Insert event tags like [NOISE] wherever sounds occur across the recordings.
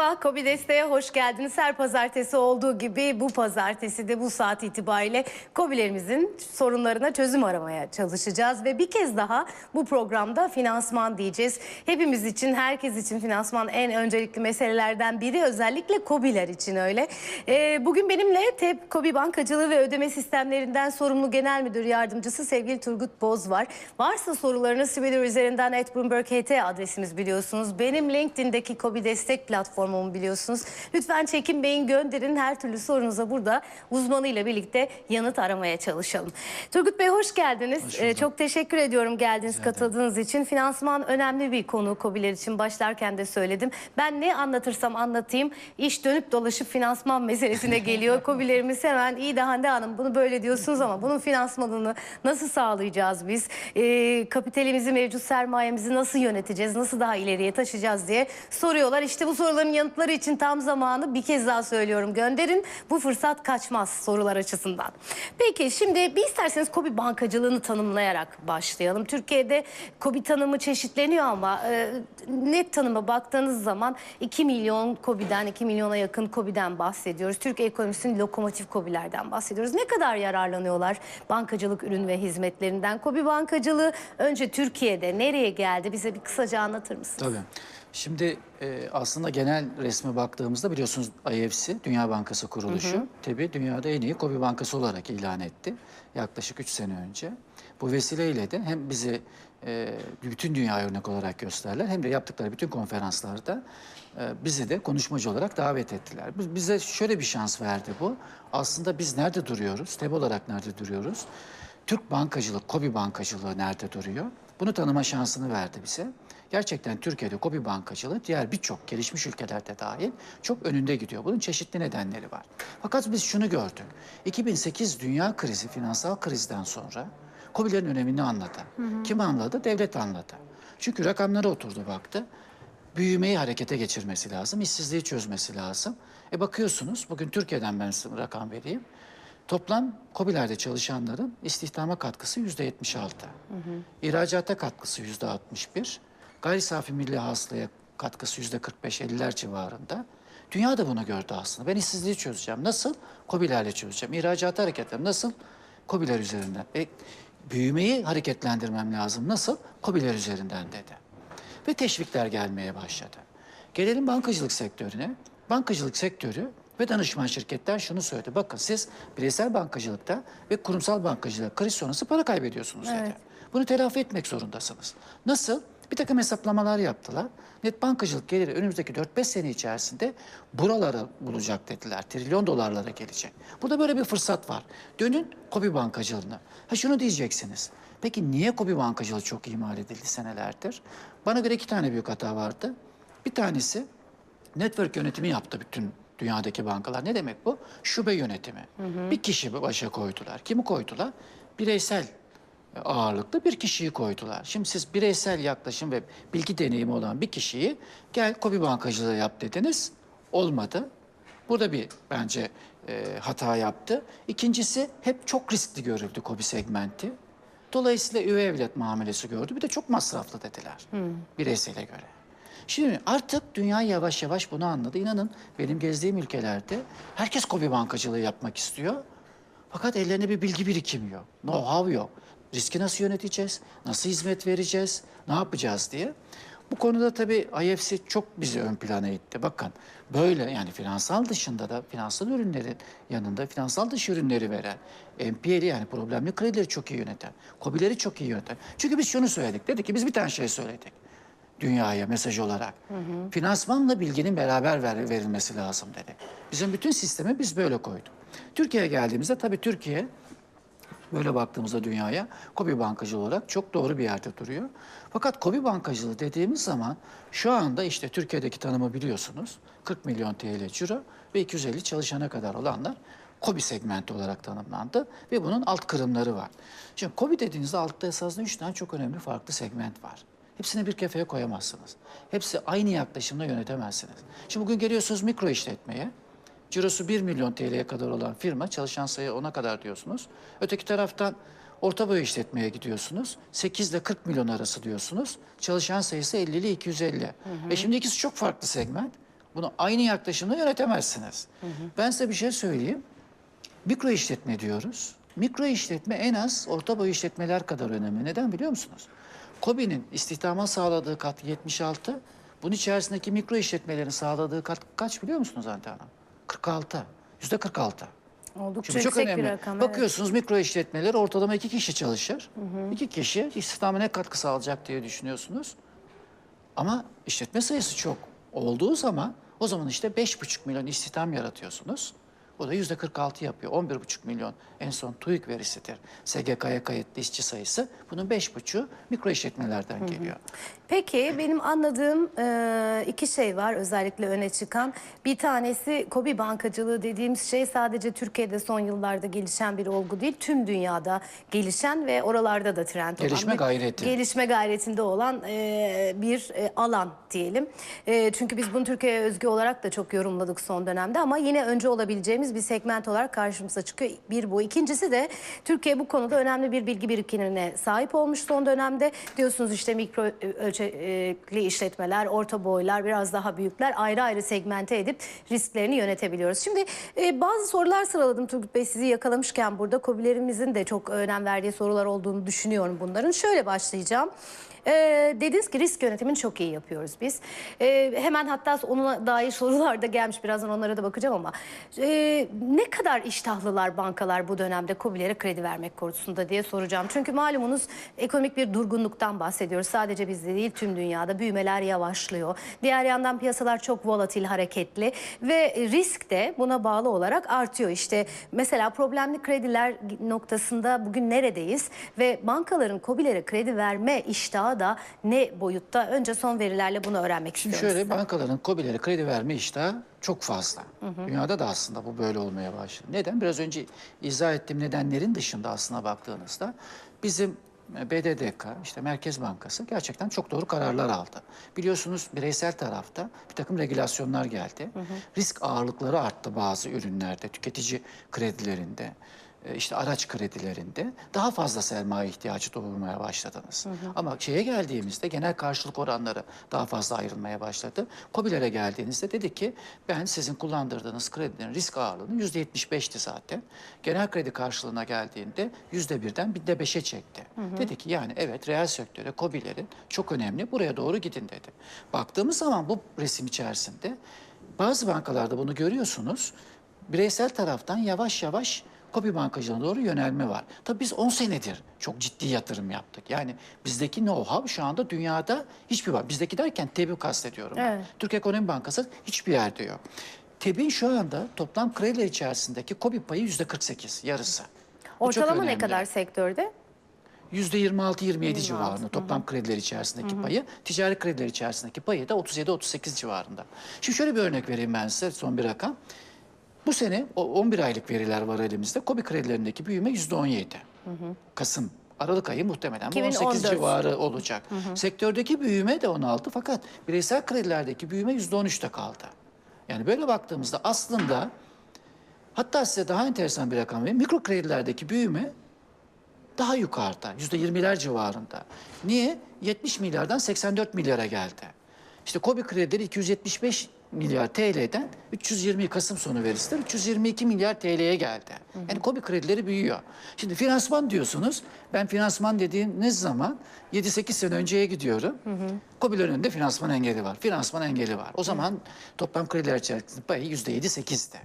Merhaba, Kobi Desteğe hoş geldiniz. Her pazartesi olduğu gibi bu pazartesi de bu saat itibariyle Kobilerimizin sorunlarına çözüm aramaya çalışacağız. Ve bir kez daha bu programda finansman diyeceğiz. Hepimiz için, herkes için finansman en öncelikli meselelerden biri. Özellikle Kobiler için öyle. Ee, bugün benimle TEP Kobi Bankacılığı ve Ödeme Sistemlerinden sorumlu Genel Müdür Yardımcısı sevgili Turgut Boz var. Varsa sorularınız Twitter üzerinden @bloomberg.ht adresimiz biliyorsunuz. Benim LinkedIn'deki Kobi Destek platformumu biliyorsunuz. Lütfen çekinmeyin gönderin. Her türlü sorunuza burada uzmanıyla birlikte yanıt aramaya çalışalım. Turgut Bey hoş geldiniz. Ee, çok teşekkür ediyorum geldiğiniz, katıldığınız için. Finansman önemli bir konu Kobiler için. Başlarken de söyledim. Ben ne anlatırsam anlatayım iş dönüp dolaşıp finansman meselesine [LAUGHS] geliyor. Kobilerimiz hemen iyi de Hande Hanım bunu böyle diyorsunuz ama bunun finansmanını nasıl sağlayacağız biz? Ee, kapitalimizi, mevcut sermayemizi nasıl yöneteceğiz? Nasıl daha ileriye taşıyacağız diye soruyorlar. İşte bu soruların yanıtları için tam zamanı bir kez daha söylüyorum. Gönderin. Bu fırsat kaçmaz sorular açısından. Peki şimdi bir isterseniz Kobi bankacılığını tanımlayarak başlayalım. Türkiye'de Kobi tanımı çeşitleniyor ama e, net tanıma baktığınız zaman 2 milyon Kobi'den, 2 milyona yakın Kobi'den bahsediyoruz. Türk ekonomisinin lokomotif Kobilerden bahsediyoruz. Ne kadar yararlanıyorlar bankacılık ürün ve hizmetlerinden? Kobi bankacılığı önce Türkiye'de nereye geldi? Bize bir kısaca anlatır mısınız? Tabii. Şimdi e, aslında genel resme baktığımızda biliyorsunuz IFC, Dünya Bankası kuruluşu, tabii dünyada en iyi Kobi Bankası olarak ilan etti yaklaşık 3 sene önce. Bu vesileyle de hem bizi e, bütün dünya örnek olarak gösterdiler hem de yaptıkları bütün konferanslarda e, bizi de konuşmacı olarak davet ettiler. Biz- Bize şöyle bir şans verdi bu. Aslında biz nerede duruyoruz? TEB olarak nerede duruyoruz? Türk bankacılık, Kobi bankacılığı nerede duruyor? Bunu tanıma şansını verdi bize. Gerçekten Türkiye'de Kobi bankacılığı diğer birçok gelişmiş ülkelerde dahil çok önünde gidiyor. Bunun çeşitli nedenleri var. Fakat biz şunu gördük. 2008 dünya krizi, finansal krizden sonra Kobilerin önemini anladı. Kim anladı? Devlet anladı. Çünkü rakamlara oturdu baktı. Büyümeyi harekete geçirmesi lazım, işsizliği çözmesi lazım. E bakıyorsunuz, bugün Türkiye'den ben size rakam vereyim. Toplam COBİ'lerde çalışanların istihdama katkısı yüzde 76. İhracata katkısı yüzde 61. Gayri safi milli hasılaya katkısı yüzde 45-50'ler civarında. Dünya da bunu gördü aslında. Ben işsizliği çözeceğim. Nasıl? COBİ'lerle çözeceğim. İhracatı hareketlerim. Nasıl? COBİ'ler üzerinden. E, büyümeyi hareketlendirmem lazım. Nasıl? COBİ'ler üzerinden dedi. Ve teşvikler gelmeye başladı. Gelelim bankacılık sektörüne. Bankacılık sektörü ve danışman şirketler şunu söyledi. Bakın siz bireysel bankacılıkta ve kurumsal bankacılıkta kriz sonrası para kaybediyorsunuz dedi. Evet. Bunu telafi etmek zorundasınız. Nasıl? Bir takım hesaplamalar yaptılar. Net bankacılık geliri önümüzdeki 4-5 sene içerisinde buraları bulacak dediler. Trilyon dolarlara gelecek. Burada böyle bir fırsat var. Dönün Kobi bankacılığına. Ha şunu diyeceksiniz. Peki niye Kobi bankacılığı çok ihmal edildi senelerdir? Bana göre iki tane büyük hata vardı. Bir tanesi network yönetimi yaptı bütün dünyadaki bankalar. Ne demek bu? Şube yönetimi. Bir kişi başa koydular. Kimi koydular? Bireysel ağırlıklı bir kişiyi koydular. Şimdi siz bireysel yaklaşım ve bilgi deneyimi olan bir kişiyi gel Kobi bankacılığı yap dediniz. Olmadı. Burada bir bence e, hata yaptı. İkincisi hep çok riskli görüldü Kobi segmenti. Dolayısıyla üvey evlat muamelesi gördü. Bir de çok masraflı dediler bireysele göre. Şimdi artık dünya yavaş yavaş bunu anladı. İnanın benim gezdiğim ülkelerde herkes Kobi bankacılığı yapmak istiyor. Fakat ellerinde bir bilgi birikimi yok. Know-how yok. Riski nasıl yöneteceğiz? Nasıl hizmet vereceğiz? Ne yapacağız diye. Bu konuda tabii IFC çok bizi ön plana itti. Bakın böyle yani finansal dışında da finansal ürünlerin yanında finansal dışı ürünleri veren, NPL'i yani problemli kredileri çok iyi yöneten, COBİ'leri çok iyi yöneten. Çünkü biz şunu söyledik. Dedik ki biz bir tane şey söyledik dünyaya mesaj olarak. Finansmanla bilginin beraber ver, verilmesi lazım dedi. Bizim bütün sistemi biz böyle koyduk. Türkiye'ye geldiğimizde tabii Türkiye böyle baktığımızda dünyaya Kobi bankacılığı olarak çok doğru bir yerde duruyor. Fakat Kobi bankacılığı dediğimiz zaman şu anda işte Türkiye'deki tanımı biliyorsunuz. 40 milyon TL ciro ve 250 çalışana kadar olanlar Kobi segmenti olarak tanımlandı ve bunun alt kırımları var. Şimdi Kobi dediğinizde altta esasında üç tane çok önemli farklı segment var. Hepsini bir kefeye koyamazsınız. Hepsi aynı yaklaşımla yönetemezsiniz. Şimdi bugün geliyorsunuz mikro işletmeye. Cirosu 1 milyon TL'ye kadar olan firma, çalışan sayı ona kadar diyorsunuz. Öteki taraftan orta boy işletmeye gidiyorsunuz. 8 ile 40 milyon arası diyorsunuz. Çalışan sayısı 50 ile 250. E şimdi ikisi çok farklı segment. Bunu aynı yaklaşımla yönetemezsiniz. Ben size bir şey söyleyeyim. Mikro işletme diyoruz. Mikro işletme en az orta boy işletmeler kadar önemli. Neden biliyor musunuz? KOBİ'nin istihdama sağladığı kat 76. Bunun içerisindeki mikro işletmelerin sağladığı kat kaç biliyor musunuz Hande Hanım? 46. Yüzde 46. Oldukça Şimdi çok önemli. bir rakam. evet. Bakıyorsunuz mikro işletmeler ortalama iki kişi çalışır. İki kişi istihdama ne katkı sağlayacak diye düşünüyorsunuz. Ama işletme sayısı çok olduğu zaman o zaman işte 5,5 milyon istihdam yaratıyorsunuz. O da yüzde 46 yapıyor. 11,5 milyon en son TÜİK verisidir. SGK'ya kayıtlı işçi sayısı. Bunun 5,5'u mikro işletmelerden geliyor. Peki benim anladığım e, iki şey var özellikle öne çıkan. Bir tanesi kobi bankacılığı dediğimiz şey sadece Türkiye'de son yıllarda gelişen bir olgu değil. Tüm dünyada gelişen ve oralarda da trend olan. Gelişme bir- gayreti. Gelişme gayretinde olan e, bir e, alan diyelim. E, çünkü biz bunu Türkiye'ye özgü olarak da çok yorumladık son dönemde ama yine önce olabileceğimiz bir segment olarak karşımıza çıkıyor. Bir bu. İkincisi de Türkiye bu konuda önemli bir bilgi birikimine sahip olmuş son dönemde. Diyorsunuz işte mikro e, ölçekli işletmeler, orta boylar, biraz daha büyükler ayrı ayrı segmente edip risklerini yönetebiliyoruz. Şimdi e, bazı sorular sıraladım Turgut Bey sizi yakalamışken burada kobilerimizin de çok önem verdiği sorular olduğunu düşünüyorum bunların. Şöyle başlayacağım. Ee, dediniz ki risk yönetimini çok iyi yapıyoruz biz. Ee, hemen hatta ona dair [LAUGHS] sorular da gelmiş. Birazdan onlara da bakacağım ama. Ee, ne kadar iştahlılar bankalar bu dönemde COBİ'lere kredi vermek konusunda diye soracağım. Çünkü malumunuz ekonomik bir durgunluktan bahsediyoruz. Sadece bizde değil tüm dünyada büyümeler yavaşlıyor. Diğer yandan piyasalar çok volatil, hareketli ve risk de buna bağlı olarak artıyor. İşte mesela problemli krediler noktasında bugün neredeyiz ve bankaların COBİ'lere kredi verme iştahı da ne boyutta? Önce son verilerle bunu öğrenmek Şimdi istiyorum. şöyle sizden. bankaların KOBİ'lere kredi verme iştahı çok fazla. Dünyada da aslında bu böyle olmaya başladı. Neden? Biraz önce izah ettiğim nedenlerin dışında aslına baktığınızda bizim e, BDDK, işte Merkez Bankası gerçekten çok doğru kararlar aldı. Biliyorsunuz bireysel tarafta bir takım regülasyonlar geldi. Risk ağırlıkları arttı bazı ürünlerde, tüketici kredilerinde işte araç kredilerinde daha fazla sermaye ihtiyacı doğurmaya başladınız. Ama şeye geldiğimizde genel karşılık oranları daha fazla ayrılmaya başladı. KOBİ'lere geldiğinizde dedi ki ben sizin kullandırdığınız kredinin risk ağırlığının yüzde 75'ti zaten. Genel kredi karşılığına geldiğinde yüzde birden binde beşe çekti. Dedi ki yani evet reel sektöre KOBİ'lerin çok önemli buraya doğru gidin dedi. Baktığımız zaman bu resim içerisinde bazı bankalarda bunu görüyorsunuz. Bireysel taraftan yavaş yavaş Kobi bankacılığına doğru yönelme var. Tabii biz 10 senedir çok ciddi yatırım yaptık. Yani bizdeki know-how şu anda dünyada hiçbir var. Bizdeki derken TEB'i kastediyorum. Evet. Türk Ekonomi Bankası hiçbir yerde yok. TEB'in şu anda toplam krediler içerisindeki Kobi payı yüzde 48, yarısı. Bu Ortalama ne kadar sektörde? Yüzde 26-27 civarında toplam krediler içerisindeki payı. Ticari krediler içerisindeki payı da 37-38 civarında. Şimdi şöyle bir örnek vereyim ben size son bir rakam. Bu sene o 11 aylık veriler var elimizde. Kobi kredilerindeki büyüme yüzde 17. Kasım, Aralık ayı muhtemelen bu 18 2014. civarı olacak. Sektördeki büyüme de 16 fakat bireysel kredilerdeki büyüme yüzde 13'te kaldı. Yani böyle baktığımızda aslında hatta size daha enteresan bir rakam vereyim. Mikro kredilerdeki büyüme daha yukarıda. Yüzde yirmiler civarında. Niye? 70 milyardan 84 milyara geldi. İşte KOBİ kredileri 275 milyar TL'den 320 Kasım sonu verisi de 322 milyar TL'ye geldi. Yani KOBİ kredileri büyüyor. Şimdi finansman diyorsunuz. Ben finansman dediğiniz zaman 7-8 sene önceye gidiyorum. KOBİ'lerin önünde finansman engeli var. Finansman engeli var. O zaman toplam krediler içerisinde payı %7-8'di.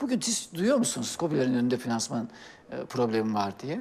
Bugün siz duyuyor musunuz KOBİ'lerin önünde finansman e, problemi var diye?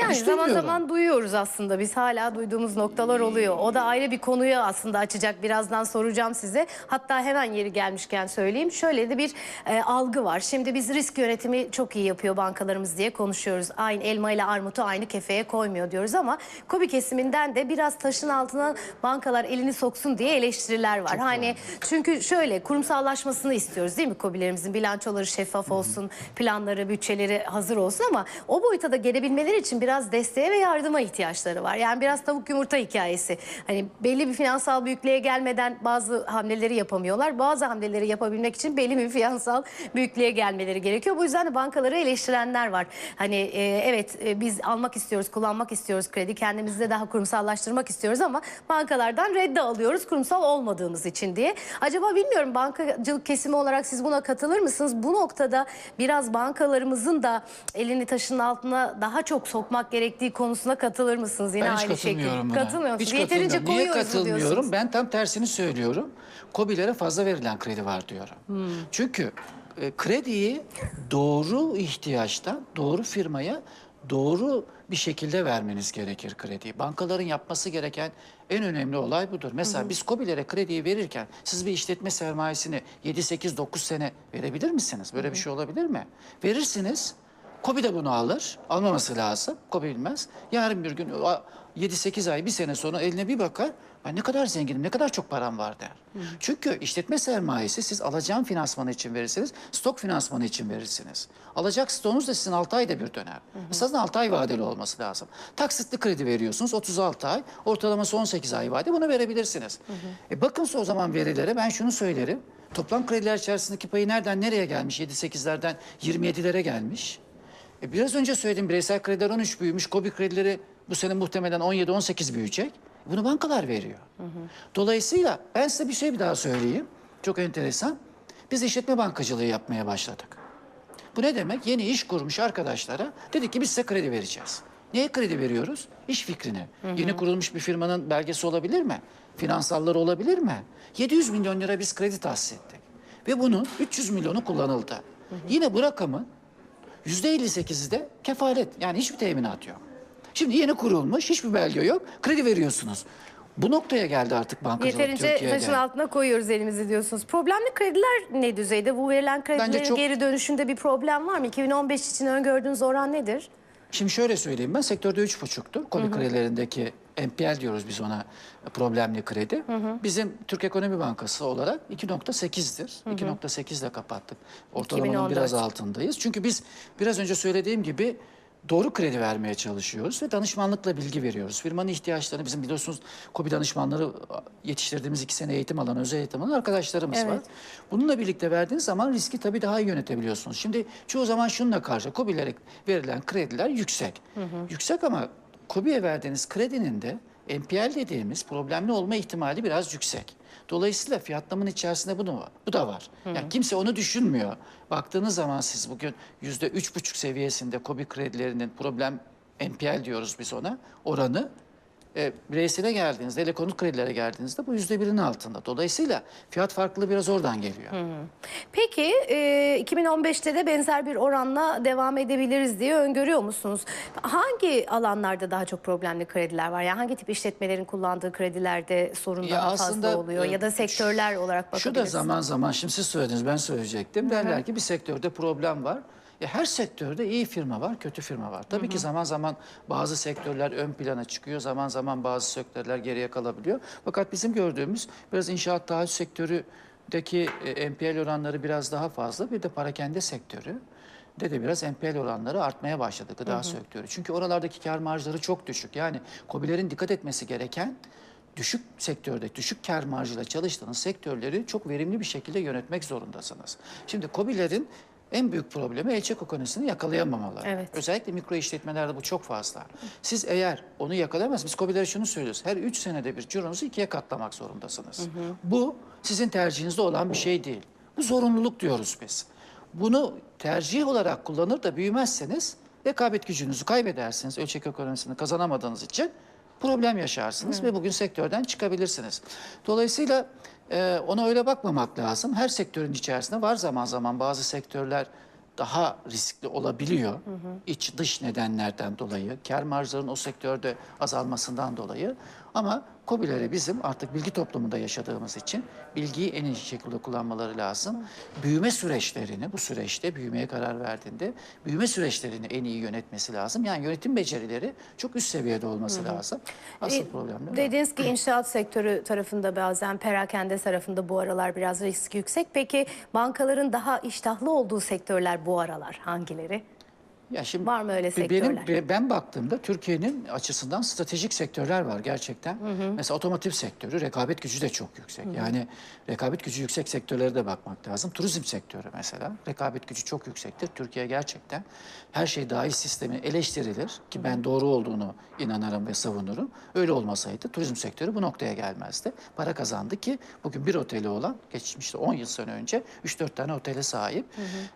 Yani hiç zaman duymuyorum. zaman duyuyoruz aslında biz hala duyduğumuz noktalar oluyor. O da ayrı bir konuyu aslında açacak birazdan soracağım size. Hatta hemen yeri gelmişken söyleyeyim. Şöyle de bir e, algı var. Şimdi biz risk yönetimi çok iyi yapıyor bankalarımız diye konuşuyoruz. Aynı elma ile armutu aynı kefeye koymuyor diyoruz ama kobi kesiminden de biraz taşın altına bankalar elini soksun diye eleştiriler var. hani çünkü şöyle kurumsallaşmasını istiyoruz değil mi kobilerimizin bilançoları şeffaf olsun, planları, bütçeleri hazır olsun ama o boyuta da gelebilmeleri için biraz desteğe ve yardıma ihtiyaçları var. Yani biraz tavuk yumurta hikayesi. Hani belli bir finansal büyüklüğe gelmeden bazı hamleleri yapamıyorlar. Bazı hamleleri yapabilmek için belli bir finansal büyüklüğe gelmeleri gerekiyor. Bu yüzden de bankaları eleştirenler var. Hani e, evet e, biz almak istiyoruz, kullanmak istiyoruz kredi. Kendimizi de daha kurumsallaştırmak istiyoruz ama bankalardan reddi alıyoruz kurumsal olmadığımız için diye. Acaba bilmiyorum bankacılık kesimi olarak siz buna katılır mısınız? Bu noktada biraz bankalarımızın da elini taşın altına daha çok sokmak gerektiği konusuna katılır mısınız? Yine Ben aynı şekilde. katılmıyorum. Katılmıyor musunuz? Yeterince. Niye katılmıyorum? Ben tam tersini söylüyorum. COBİ'lere fazla verilen kredi var diyorum. Hmm. Çünkü e, krediyi doğru ihtiyaçtan, doğru firmaya doğru bir şekilde vermeniz gerekir krediyi. Bankaların yapması gereken en önemli olay budur. Mesela biz COBİ'lere krediyi verirken siz bir işletme sermayesini 7, 8, 9 sene verebilir misiniz? Böyle bir şey olabilir mi? Verirsiniz. Kobi de bunu alır. Almaması lazım. Kobi bilmez. Yarın bir gün 7-8 ay, bir sene sonra eline bir bakar. Ben ne kadar zenginim, ne kadar çok param var der. Çünkü işletme sermayesi siz alacağın finansmanı için verirsiniz, stok finansmanı için verirsiniz. Alacak stoğunuz da sizin 6 ayda bir döner. Esasında 6 ay vadeli olması lazım. Taksitli kredi veriyorsunuz 36 ay, ortalaması 18 ay vade bunu verebilirsiniz. E bakın o zaman verilere ben şunu söylerim. Toplam krediler içerisindeki payı nereden nereye gelmiş? 7-8'lerden 27'lere gelmiş. E biraz önce söyledim bireysel krediler 13 büyümüş. KOBİ kredileri bu sene muhtemelen 17-18 büyüyecek. Bunu bankalar veriyor. Dolayısıyla ben size bir şey bir daha söyleyeyim. Çok enteresan. Biz işletme bankacılığı yapmaya başladık. Bu ne demek? Yeni iş kurmuş arkadaşlara dedik ki biz size kredi vereceğiz. Neye kredi veriyoruz? İş fikrine. Yeni kurulmuş bir firmanın belgesi olabilir mi? Finansalları olabilir mi? 700 milyon lira biz kredi tahsis ettik. Ve bunun 300 milyonu kullanıldı. Yine bu rakamın %58'i de kefalet. Yani hiçbir teminat yok. Şimdi yeni kurulmuş, hiçbir belge yok. Kredi veriyorsunuz. Bu noktaya geldi artık bankacılık Yeterince Türkiye'de. taşın altına koyuyoruz elimizi diyorsunuz. Problemli krediler ne düzeyde? Bu verilen kredilerin çok- geri dönüşünde bir problem var mı? 2015 için öngördüğünüz oran nedir? Şimdi şöyle söyleyeyim ben sektörde üç buçuktur. Kobi kredilerindeki NPL diyoruz biz ona problemli kredi. Bizim Türk Ekonomi Bankası olarak 2.8'dir. 2.8 ile kapattık. Ortalamanın 2014. biraz altındayız. Çünkü biz biraz önce söylediğim gibi doğru kredi vermeye çalışıyoruz ve danışmanlıkla bilgi veriyoruz. Firmanın ihtiyaçlarını bizim biliyorsunuz KOBİ danışmanları yetiştirdiğimiz iki sene eğitim alan, özel eğitim alan arkadaşlarımız Evet. var. Bununla birlikte verdiğiniz zaman riski tabii daha iyi yönetebiliyorsunuz. Şimdi çoğu zaman şununla karşı KOBİ'lere verilen krediler yüksek. Yüksek ama KOBİ'ye verdiğiniz kredinin de NPL dediğimiz problemli olma ihtimali biraz yüksek. Dolayısıyla fiyatlamanın içerisinde bunu. Bu da var. Yani kimse onu düşünmüyor. Baktığınız zaman siz bugün yüzde üç buçuk seviyesinde KOBİ kredilerinin problem NPL diyoruz biz ona oranı e, bireysele geldiğinizde, ele konut kredilere geldiğinizde bu yüzde birin altında. Dolayısıyla fiyat farklılığı biraz oradan geliyor. Peki e, 2015'te de benzer bir oranla devam edebiliriz diye öngörüyor musunuz? Hangi alanlarda daha çok problemli krediler var? Yani hangi tip işletmelerin kullandığı kredilerde sorun Ya daha aslında, fazla oluyor? e, Ya da sektörler olarak Şu da bakabiliriz. zaman zaman şimdi siz söylediniz ben söyleyecektim. Derler ki bir sektörde problem var. Ya her sektörde iyi firma var, kötü firma var. Tabii ki zaman zaman bazı sektörler ön plana çıkıyor, zaman zaman bazı sektörler geriye kalabiliyor. Fakat bizim gördüğümüz biraz inşaat taahhüt sektöründeki e, NPL oranları biraz daha fazla. Bir de parakende sektörü de de biraz NPL oranları artmaya başladı gıda sektörü. Çünkü oralardaki kar marjları çok düşük. Yani KOBİ'lerin dikkat etmesi gereken düşük sektörde, düşük kar marjıyla çalıştığınız sektörleri çok verimli bir şekilde yönetmek zorundasınız. Şimdi KOBİ'lerin en büyük problemi elçi kokonusunu yakalayamamaları. Evet. Özellikle mikro işletmelerde bu çok fazla. Siz eğer onu yakalayamazsınız, biz KOBİ'lere şunu söylüyoruz. Her üç senede bir cironuzu ikiye katlamak zorundasınız. Bu sizin tercihinizde olan bir şey değil. Bu zorunluluk diyoruz biz. Bunu tercih olarak kullanır da büyümezseniz rekabet gücünüzü kaybedersiniz. Ölçek ekonomisini kazanamadığınız için problem yaşarsınız ve bugün sektörden çıkabilirsiniz. Dolayısıyla e, ona öyle bakmamak lazım. Her sektörün içerisinde var zaman zaman bazı sektörler daha riskli olabiliyor. İç dış nedenlerden dolayı, kar marjlarının o sektörde azalmasından dolayı. Ama COBİ'leri bizim artık bilgi toplumunda yaşadığımız için bilgiyi en iyi şekilde kullanmaları lazım. Büyüme süreçlerini, bu süreçte büyümeye karar verdiğinde büyüme süreçlerini en iyi yönetmesi lazım. Yani yönetim becerileri çok üst seviyede olması lazım. Asıl E, problem değil mi? Dediniz ki inşaat sektörü tarafında bazen perakende tarafında bu aralar biraz risk yüksek. Peki bankaların daha iştahlı olduğu sektörler bu aralar hangileri? Ya şimdi Var mı öyle benim sektörler? be- ben baktığımda Türkiye'nin açısından stratejik sektörler var gerçekten. Mesela otomotiv sektörü rekabet gücü de çok yüksek. Yani rekabet gücü yüksek sektörlere de bakmak lazım. Turizm sektörü mesela rekabet gücü çok yüksektir. Türkiye gerçekten her şey dahil sistemi eleştirilir ki ben doğru olduğunu inanırım ve savunurum. Öyle olmasaydı turizm sektörü bu noktaya gelmezdi. Para kazandı ki bugün bir oteli olan geçmişte 10 yıl sene önce 3-4 tane otele sahip.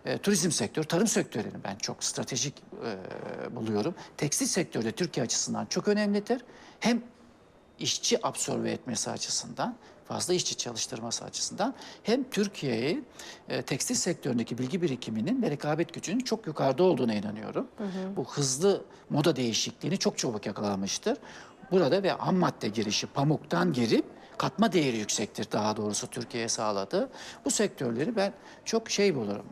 E, turizm sektörü, tarım sektörünü ben çok stratejik e, buluyorum. Tekstil sektörü de Türkiye açısından çok önemlidir. Hem işçi absorbe etmesi açısından, fazla işçi çalıştırması açısından hem Türkiye'yi e, tekstil sektöründeki bilgi birikiminin ve rekabet gücünün çok yukarıda olduğuna inanıyorum. Bu hızlı moda değişikliğini çok çabuk yakalamıştır. Burada ve ham madde girişi pamuktan girip katma değeri yüksektir daha doğrusu Türkiye'ye sağladı. Bu sektörleri ben çok şey bulurum.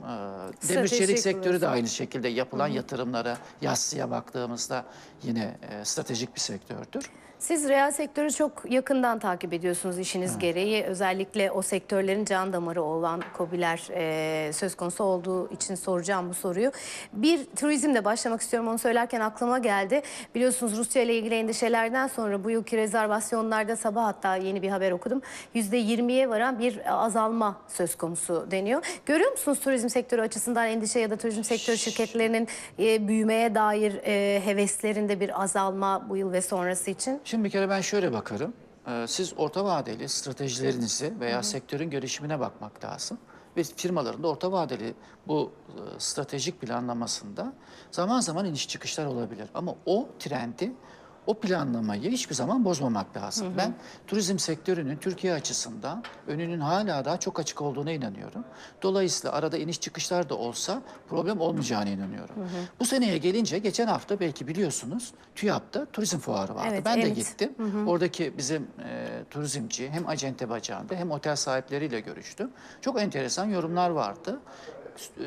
E, demir çelik sektörü de aynı şekilde yapılan yatırımlara, yassıya baktığımızda yine e, stratejik bir sektördür. Siz reel sektörü çok yakından takip ediyorsunuz işiniz gereği. Özellikle o sektörlerin can damarı olan KOBİ'ler e, söz konusu olduğu için soracağım bu soruyu. Bir turizmle başlamak istiyorum. Onu söylerken aklıma geldi. Biliyorsunuz Rusya ile ilgili endişelerden sonra bu yılki rezervasyonlarda sabah hatta yeni bir haber okudum. %20'ye varan bir azalma söz konusu deniyor. Görüyor musunuz turizm sektörü açısından endişe ya da turizm sektörü şirketlerinin e, büyümeye dair e, heveslerinde bir azalma bu yıl ve sonrası için? Şimdi bir kere ben şöyle bakarım. Ee, Siz orta vadeli stratejilerinizi veya sektörün gelişimine bakmak lazım. Ve firmaların da orta vadeli bu e, stratejik planlamasında zaman zaman iniş çıkışlar olabilir. Ama o trendi, o planlamayı hiçbir zaman bozmamak lazım. Ben turizm sektörünün Türkiye açısından önünün hala daha çok açık olduğuna inanıyorum. Dolayısıyla arada iniş çıkışlar da olsa problem olmayacağına inanıyorum. Bu seneye gelince geçen hafta belki biliyorsunuz TÜYAP'ta turizm fuarı vardı. Evet, ben de evet. gittim. Oradaki bizim e, turizmci hem acente bacağında hem otel sahipleriyle görüştüm. Çok enteresan yorumlar vardı.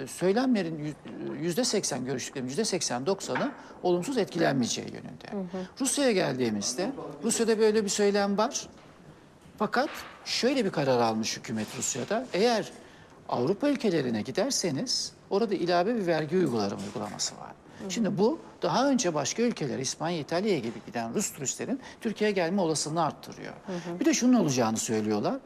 Söylemlerin yü- yüzde seksen görüştüklerim yüzde seksen doksanı olumsuz etkilenmeyeceği yönünde. Rusya'ya geldiğimizde Rusya'da böyle bir söylem var. Fakat şöyle bir karar almış hükümet Rusya'da. Eğer Avrupa ülkelerine giderseniz orada ilave bir vergi uygularım uygulaması var. Şimdi bu daha önce başka ülkeler İspanya, İtalya gibi giden Rus turistlerin Türkiye'ye gelme olasılığını arttırıyor. Bir de şunun olacağını söylüyorlar.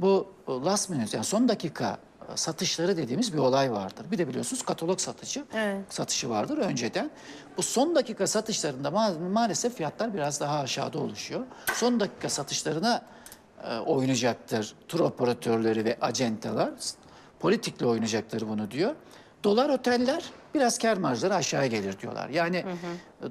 Bu last minute yani son dakika satışları dediğimiz bir olay vardır. Bir de biliyorsunuz katalog satıcı Evet. satışı vardır önceden. Bu son dakika satışlarında ma- maalesef fiyatlar biraz daha aşağıda oluşuyor. Son dakika satışlarına e, oynayacaktır tur operatörleri ve acenteler. Politikle oynayacaktır bunu diyor. Dolar oteller biraz kar marjları aşağıya gelir diyorlar. Yani e,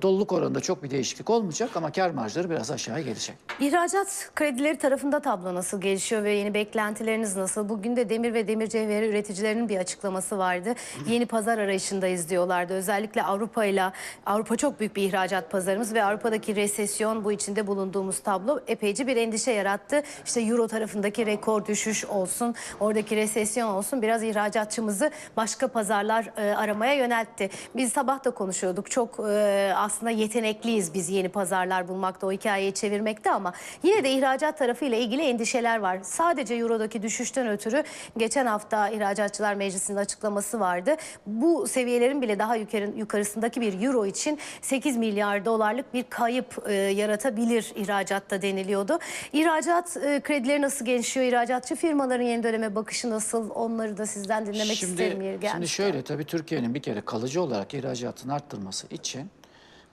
doluluk oranında çok bir değişiklik olmayacak ama kar marjları biraz aşağıya gelecek. İhracat kredileri tarafında tablo nasıl gelişiyor ve yeni beklentileriniz nasıl? Bugün de demir ve demir cevheri üreticilerinin bir açıklaması vardı. Yeni pazar arayışındayız diyorlardı. Özellikle Avrupa ile Avrupa çok büyük bir ihracat pazarımız ve Avrupa'daki resesyon bu içinde bulunduğumuz tablo epeyce bir endişe yarattı. İşte euro tarafındaki rekor düşüş olsun, oradaki resesyon olsun biraz ihracatçımızı başka pazarlar e, aramaya yöneltti. Biz sabah da konuşuyorduk. Çok e, aslında yetenekliyiz biz yeni pazarlar bulmakta, o hikayeyi çevirmekte ama yine de ihracat tarafıyla ilgili endişeler var. Sadece eurodaki düşüşten ötürü geçen hafta İhracatçılar Meclisi'nin açıklaması vardı. Bu seviyelerin bile daha yukarı, yukarısındaki bir euro için 8 milyar dolarlık bir kayıp e, yaratabilir ihracatta deniliyordu. İhracat e, kredileri nasıl gelişiyor? İhracatçı firmaların yeni döneme bakışı nasıl? Onları da sizden dinlemek isterim yeri Şimdi şöyle tabii Türkiye'nin bir kere kalıcı olarak ihracatını arttırması için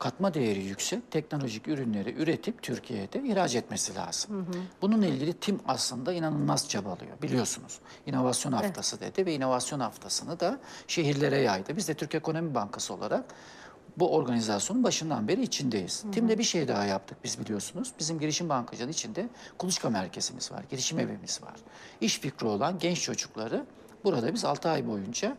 katma değeri yüksek teknolojik ürünleri üretip Türkiye'de ihraç etmesi lazım. Bununla ilgili tim aslında inanılmaz çabalıyor biliyorsunuz. İnovasyon haftası dedi ve inovasyon haftasını da şehirlere yaydı. Biz de Türk Ekonomi Bankası olarak bu organizasyonun başından beri içindeyiz. Tim'de bir şey daha yaptık biz biliyorsunuz. Bizim girişim bankacının içinde kuluçka merkezimiz var, girişim evimiz var. İş fikri olan genç çocukları burada biz 6 ay boyunca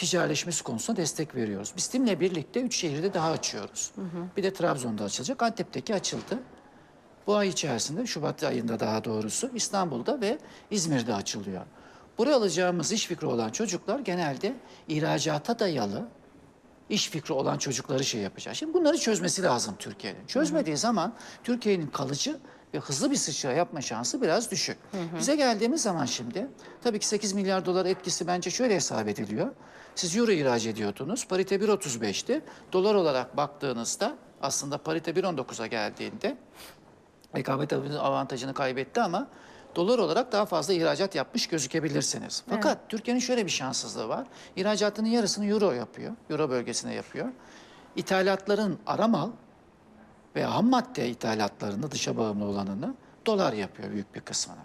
ticaretleşmesi konusunda destek veriyoruz. Biz Tim'le birlikte 3 şehirde daha açıyoruz. Bir de Trabzon'da açılacak. Antep'teki açıldı. Bu ay içerisinde Şubat ayında daha doğrusu İstanbul'da ve İzmir'de açılıyor. Buraya alacağımız iş fikri olan çocuklar genelde ihracata dayalı iş fikri olan çocukları şey yapacak. Şimdi bunları çözmesi lazım Türkiye'nin. Çözmediği zaman Türkiye'nin kalıcı ve hızlı bir sıçra yapma şansı biraz düşük. Bize geldiğimiz zaman şimdi tabii ki 8 milyar dolar etkisi bence şöyle hesap ediliyor. Siz euro ihraç ediyordunuz. Parite 1.35'ti. Dolar olarak baktığınızda aslında parite 1.19'a geldiğinde rekabet avantajını kaybetti ama dolar olarak daha fazla ihracat yapmış gözükebilirsiniz. Fakat Türkiye'nin şöyle bir şanssızlığı var. İhracatının yarısını euro yapıyor. Euro bölgesine yapıyor. İthalatların ara mal ve ham madde ithalatlarını dışa bağımlı olanını dolar yapıyor büyük bir kısmını.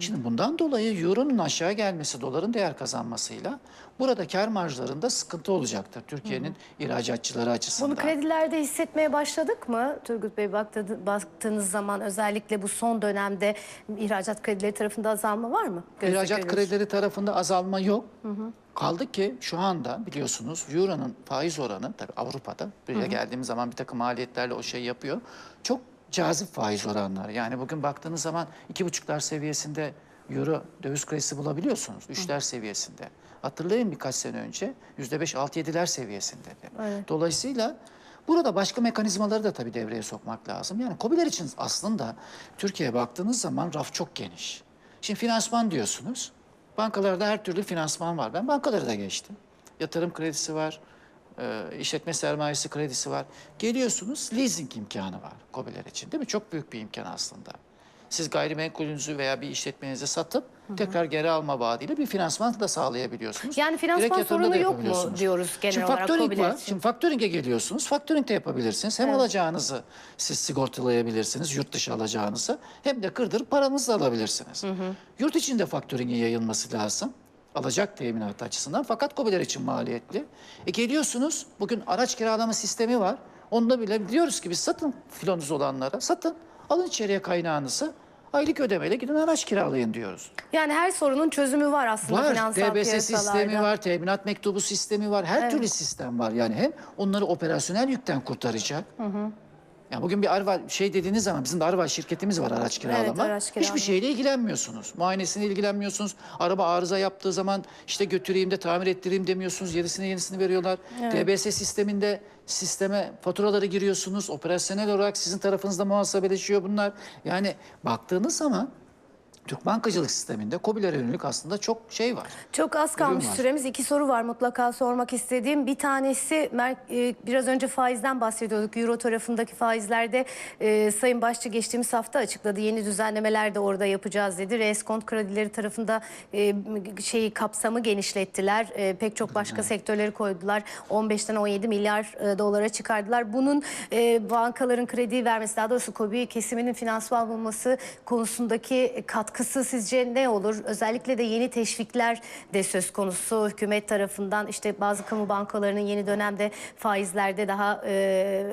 Şimdi bundan dolayı euronun aşağı gelmesi, doların değer kazanmasıyla burada kar marjlarında sıkıntı olacaktır Türkiye'nin ihracatçıları açısından. Bunu kredilerde hissetmeye başladık mı? Turgut Bey baktı, baktığınız zaman özellikle bu son dönemde ihracat kredileri tarafında azalma var mı? Gözle İhracat görüyoruz. kredileri tarafında azalma yok. Kaldı ki şu anda biliyorsunuz Euro'nun faiz oranı tabii Avrupa'da buraya geldiğimiz zaman bir takım maliyetlerle o şey yapıyor. Çok cazip faiz oranları. Yani bugün baktığınız zaman iki buçuklar seviyesinde Euro döviz kredisi bulabiliyorsunuz. Üçler seviyesinde. Hatırlayın birkaç sene önce yüzde beş, altı, yediler seviyesinde. Dolayısıyla Burada başka mekanizmaları da tabii devreye sokmak lazım. Yani KOBİ'ler için aslında Türkiye'ye baktığınız zaman raf çok geniş. Şimdi finansman diyorsunuz. Bankalarda her türlü finansman var. Ben bankaları da geçtim. Yatırım kredisi var, e, işletme sermayesi kredisi var. Geliyorsunuz leasing imkanı var KOBİ'ler için değil mi? Çok büyük bir imkan aslında. Siz gayrimenkulünüzü veya bir işletmenizi satıp tekrar geri alma vaadiyle bir finansman da sağlayabiliyorsunuz. Yani finansman sorunu yok mu diyoruz genel Şimdi olarak faktöring var. Şimdi faktöringe geliyorsunuz. Faktöring de yapabilirsiniz. Hem alacağınızı siz sigortalayabilirsiniz, yurt dışı alacağınızı. Hem de kırdırıp paranızı da alabilirsiniz. Yurt içinde faktöringin yayılması lazım. Alacak teminatı açısından. Fakat KOBİ'ler için maliyetli. E geliyorsunuz, bugün araç kiralama sistemi var. Onda bile diyoruz ki biz satın filonuz olanlara, satın. Alın içeriye kaynağınızı. Aylık ödemeyle gidin araç kiralayın diyoruz. Yani her sorunun çözümü var aslında Var. finansal DBS piyasalarda. sistemi var, teminat mektubu sistemi var. Her türlü sistem var. Yani hem onları operasyonel yükten kurtaracak. Yani bugün bir arva şey dediğiniz zaman bizim de arva şirketimiz var araç kiralama. araç kiralama. Hiçbir şeyle ilgilenmiyorsunuz. Muayenesine ilgilenmiyorsunuz. Araba arıza yaptığı zaman işte götüreyim de tamir ettireyim demiyorsunuz. Yenisini yenisini veriyorlar. DBS sisteminde sisteme faturaları giriyorsunuz. Operasyonel olarak sizin tarafınızda muhasebeleşiyor bunlar. Yani baktığınız zaman Türk bankacılık sisteminde KOBİ'lere yönelik aslında çok şey var. Çok az kalmış var. süremiz. İki soru var mutlaka sormak istediğim. Bir tanesi e, biraz önce faizden bahsediyorduk. Euro tarafındaki faizlerde e, Sayın Başçı geçtiğimiz hafta açıkladı. Yeni düzenlemeler de orada yapacağız dedi. Reskont kredileri tarafında e, şeyi kapsamı genişlettiler. E, pek çok başka sektörleri koydular. 15'ten 17 milyar e, dolara çıkardılar. Bunun e, bankaların kredi vermesi daha doğrusu KOBİ kesiminin finansman bulması konusundaki katkısı sizce ne olur? Özellikle de yeni teşvikler de söz konusu hükümet tarafından işte bazı kamu bankalarının yeni dönemde faizlerde daha e,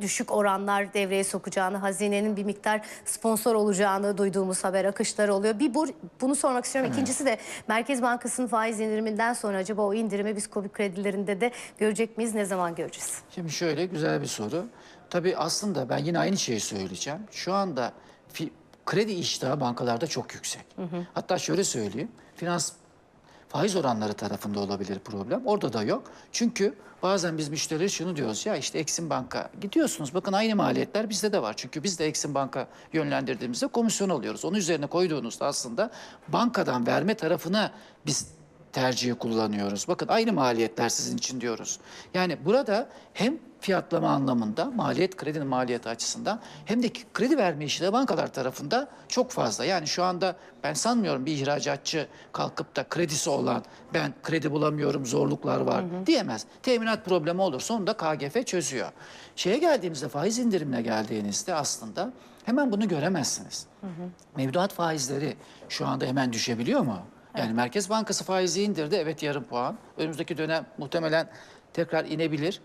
düşük oranlar devreye sokacağını, hazinenin bir miktar sponsor olacağını duyduğumuz haber akışları oluyor. Bir bu, bunu sormak istiyorum. İkincisi de Merkez Bankası'nın faiz indiriminden sonra acaba o indirimi biz KOBİ kredilerinde de görecek miyiz? Ne zaman göreceğiz? Şimdi şöyle güzel bir soru. Tabii aslında ben yine aynı şeyi söyleyeceğim. Şu anda kredi iştahı bankalarda çok yüksek. Hatta şöyle söyleyeyim. Finans faiz oranları tarafında olabilir problem. Orada da yok. Çünkü bazen biz müşterileri şunu diyoruz ya işte Eksim Banka gidiyorsunuz bakın aynı maliyetler bizde de var. Çünkü biz de Eksim Banka yönlendirdiğimizde komisyon alıyoruz. Onun üzerine koyduğunuzda aslında bankadan verme tarafına biz tercihi kullanıyoruz. Bakın aynı maliyetler sizin için diyoruz. Yani burada hem fiyatlama anlamında maliyet kredinin maliyeti açısından hem de kredi verme işi de bankalar tarafında çok fazla. Yani şu anda ben sanmıyorum bir ihracatçı kalkıp da kredisi olan ben kredi bulamıyorum zorluklar var diyemez. Teminat problemi olursa onu da KGF çözüyor. Şeye geldiğimizde faiz indirimine geldiğinizde aslında hemen bunu göremezsiniz. Mevduat faizleri şu anda hemen düşebiliyor mu? Yani Merkez Bankası faizi indirdi. Evet yarım puan. Önümüzdeki dönem muhtemelen tekrar inebilir.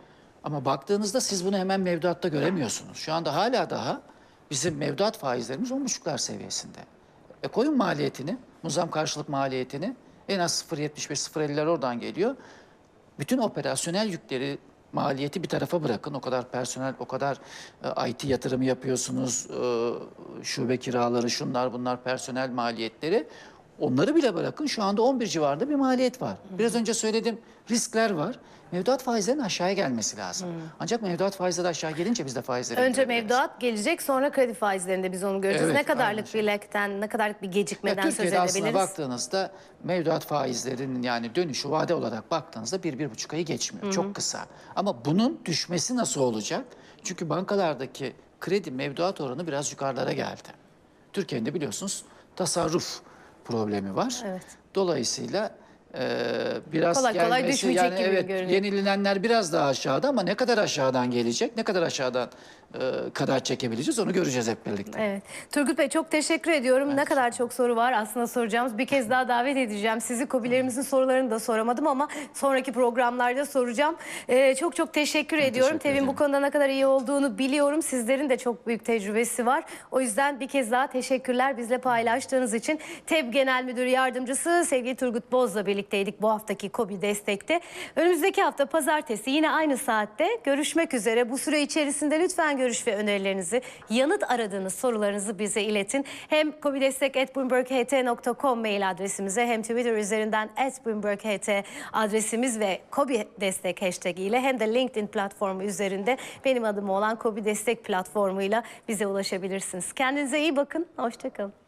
Ama baktığınızda siz bunu hemen mevduatta göremiyorsunuz. Şu anda hala daha bizim mevduat faizlerimiz 10,5'lar seviyesinde. E koyun maliyetini, muzam karşılık maliyetini en az 0.75-0.50'ler oradan geliyor. Bütün operasyonel yükleri maliyeti bir tarafa bırakın. O kadar personel, o kadar e, IT yatırımı yapıyorsunuz. e, şube kiraları, şunlar bunlar personel maliyetleri. Onları bile bırakın. Şu anda 11 civarında bir maliyet var. Biraz önce söyledim. Riskler var. Mevduat faizlerinin aşağıya gelmesi lazım. Ancak mevduat faizleri aşağı gelince biz de faizleri Önce mevduat gelecek sonra kredi faizlerinde biz onu göreceğiz. Evet, ne kadarlık bir lekten, ne kadarlık bir gecikmeden söz Türkiye'de aslında edebiliriz? baktığınızda mevduat faizlerinin yani dönüşü vade olarak baktığınızda bir, bir buçuk ayı geçmiyor. Çok kısa. Ama bunun düşmesi nasıl olacak? Çünkü bankalardaki kredi mevduat oranı biraz yukarılara geldi. Türkiye'nin de biliyorsunuz tasarruf problemi var. Evet. Dolayısıyla e, biraz Kolay kolay gelmesi düşmeyecek yani gibi evet görünüyor. yenilenenler biraz daha aşağıda ama ne kadar aşağıdan gelecek, ne kadar aşağıdan e, kadar çekebileceğiz onu göreceğiz hep birlikte. Evet. Turgut Bey çok teşekkür ediyorum. Ne kadar çok soru var aslında soracağımız. Bir kez daha davet edeceğim sizi. Kobilerimizin sorularını da soramadım ama sonraki programlarda soracağım. Ee, çok çok teşekkür ediyorum. teşekkür Tevin bu konuda ne kadar iyi olduğunu biliyorum. Sizlerin de çok büyük tecrübesi var. O yüzden bir kez daha teşekkürler bizle paylaştığınız için. TEB Genel Müdür Yardımcısı sevgili Turgut Boz'la birlikteydik bu haftaki KOBİ Destek'te. Önümüzdeki hafta pazartesi yine aynı saatte görüşmek üzere. Bu süre içerisinde lütfen görüş ve önerilerinizi, yanıt aradığınız sorularınızı bize iletin. Hem kobidestek.bloomberght.com mail adresimize hem Twitter üzerinden @bloomberght adresimiz ve Kobi Destek hashtag ile hem de LinkedIn platformu üzerinde benim adım olan Kobi Destek platformuyla bize ulaşabilirsiniz. Kendinize iyi bakın. Hoşçakalın.